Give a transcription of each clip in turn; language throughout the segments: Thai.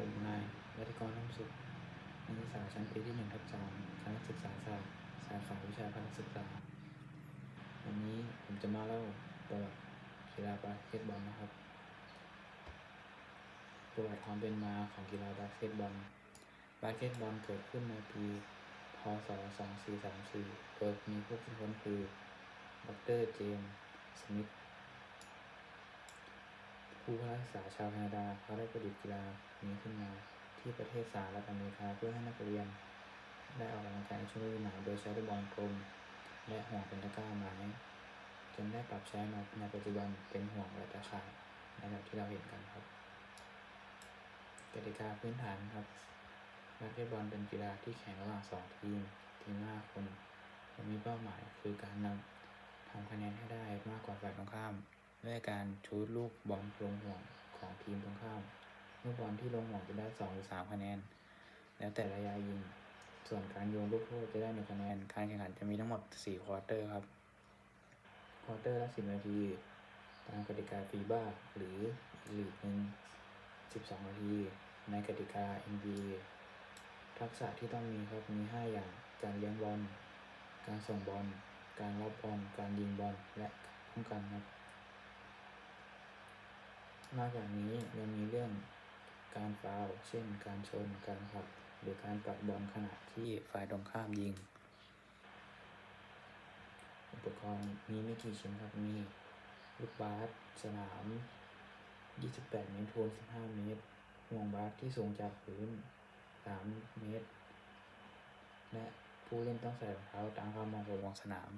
ผมนายรัตกรน้ำสุขนักศึกษาชั้นปีที่หนึ่งทับสามคณะศึกษาศาสตร์สาขาวิชาพละศึกษา วันนี้ผมจะมาเล่าประวัติกีฬาบาสเกตบอลนะครับ ประวัติความเป็นมาของกีฬาบาสเกตบอล บาสเกตบอลเกิดขึ้นในปี พศ 2434 โดยมีผู้คิดค้นคือ ดร เจมส์ สมิธ ผู้พักษาชาวแคนาดาเขาได้ประดิษฐ์กีฬานี้ขึ้นมาที่ประเทศสหรัฐอเมริกาเพื่อให้นักเรียน ได้ออกกำลังกายในช่วงฤดูหนาวโดยใช้ลูกบอลกลม และห่วงเป็นตะกร้าไม้จนได้ปรับใช้มาในปัจจุบันเป็นห่วงและตะข่ายในแบบที่เราเห็นกันครับกติกาพื้นฐานครับบาสเกตบอลเป็นกีฬาที่แข่งระหว่างสองทีม ทีมห้าคนและมีเป้าหมายคือการนำทำคะแนนให้ได้มากกว่าฝ่ายตรงข้าม ด้วยการชูดลูกบอลลงห่วงของทีมตรงข้ามลูกบอลที่ลงห่วงจะได้สองหรือสามคะแนน แล้วแต่ระยะยิง ส่วนการโยนลูกโทษจะได้หนึ่งคะแนน การแข่งขันจะมีทั้งหมดสี่ควอเตอร์ครับควอเตอร์ละสิบนาที ตามกติกาฟีบ้าหรืออีกลีกหนึ่งสิบสองนาที ในกติกา NBA ทักษะที่ต้องมีครับมีห้าอย่าง การเลี้ยงบอล การส่งบอล การรับบอล การยิงบอล และป้องกันครับ นอกจากนี้ยังมีเรื่องการฟาวเช่น การชน การผลัก หรือการปัดบอลขณะที่ฝ่ายตรงข้ามยิง อุปกรณ์มีไม่กี่ชิ้นครับ มีลูกบาสสนาม 28 เมตรคูณ15 เมตรห่วงบาสที่สูงจากพื้น 3 เมตร และผู้เล่นต้องใส่รองเท้าตามความเหมาะสมของสนาม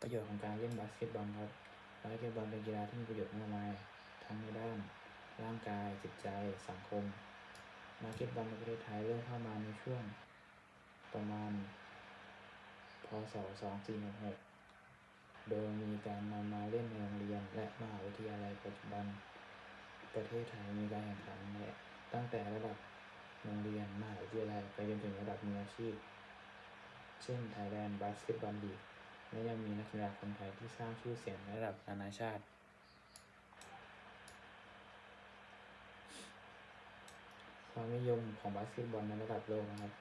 ประโยชน์ของการเล่นบาสเกตบอลครับบาสเกตบอลเป็นกีฬาที่มีประโยชน์มากมาย ทั้งในด้านร่างกาย จิตใจ สังคมบาสเกตบอลในประเทศไทยเริ่มเข้ามาในช่วงประมาณ พศ 2466 โดยมีการนำมาเล่นในโรงเรียน และมหาวิทยาลัยปัจจุบัน ประเทศไทยมีการแข่งขันในตั้งแต่ระดับโรงเรียนมหาวิทยาลัยไปจนถึงระดับมืออาชีพ เช่น Thailand Basketball League และยังมีนักกีฬาคนไทยที่สร้างชื่อเสียงในระดับนานาชาติ ความนิยมของบาสเกตบอลในระดับโลกนะครับ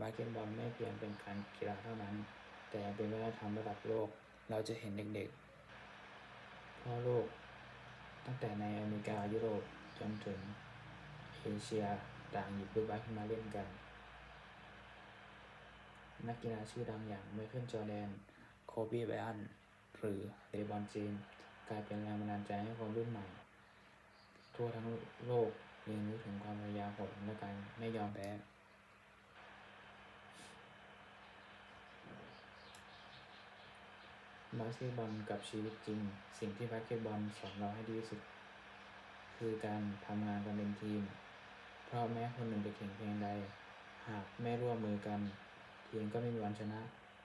บาสเกตบอลไม่เพียงเป็นการกีฬาเท่านั้น แต่เป็นวัฒนธรรมระดับโลก เราจะเห็นเด็กๆทั่วโลก ตั้งแต่ในอเมริกายุโรปจนถึงเอเชียต่างหยิบลูกบาสขึ้นมาเล่นกัน นักกีฬาชื่อดังอย่างไมเคิลจอร์แดน โคบีไบรอัน หรือเลบอนจมส์กลายเป็นแรงบันดาลใจให้คนรุ่นใหม่ ทั่วทั้งโลก เรียนรู้ถึงความพยายามของและการไม่ยอมแพ้บาสเกตบอลกับชีวิตจริง สิ่งที่บาสเกตบอลสอนเราให้ดีที่สุด คือการทำงานกันเป็นทีม เพราะแม้คนหนึ่งจะเก่งเพียงใด หากไม่ร่วมมือกันทีมก็ไม่มีวันชนะ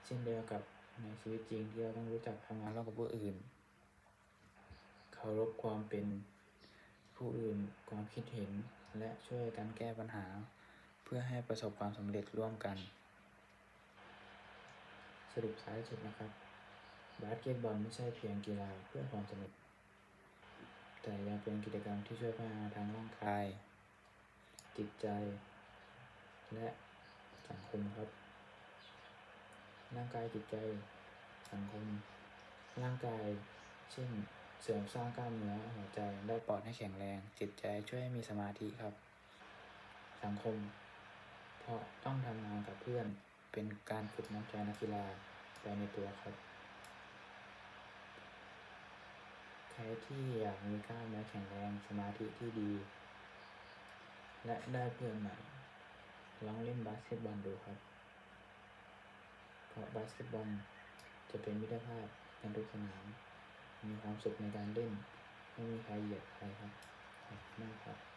เช่นเดียวกับในชีวิตจริงที่เราต้องรู้จักทำงานร่วมกับผู้อื่น เคารพความเป็น ผู้อื่นความคิดเห็น และช่วยกันแก้ปัญหา เพื่อให้ประสบความสำเร็จร่วมกัน สรุปท้ายสุดนะครับบาสเกตบอลไม่ใช่เพียงกีฬาเพื่อความสนุก แต่ยังเป็นกิจกรรมที่ช่วยพัฒนาทางร่างกาย จิตใจ และสังคมครับ ร่างกายจิตใจ สังคม ร่างกาย เช่น เสริมสร้างกล้ามเนื้อหัวใจได้ปอดให้แข็งแรง จิตใจช่วยให้มีสมาธิครับ สังคม เพราะต้องทำงานกับเพื่อนเป็นการฝึกน้ำใจนักกีฬาไปในตัวครับ ใครที่อยากมีกล้ามเนื้อแข็งแรงสมาธิที่ดี และได้เพื่อนใหม่ลองเล่นบาสเกตบอลดูครับ เพราะบาสเกตบอลจะเป็นมิตรภาพกันทุกสนาม มีความสุขในการเล่น ไม่มีใครเหยียดใครครับขอบคุณมากครับ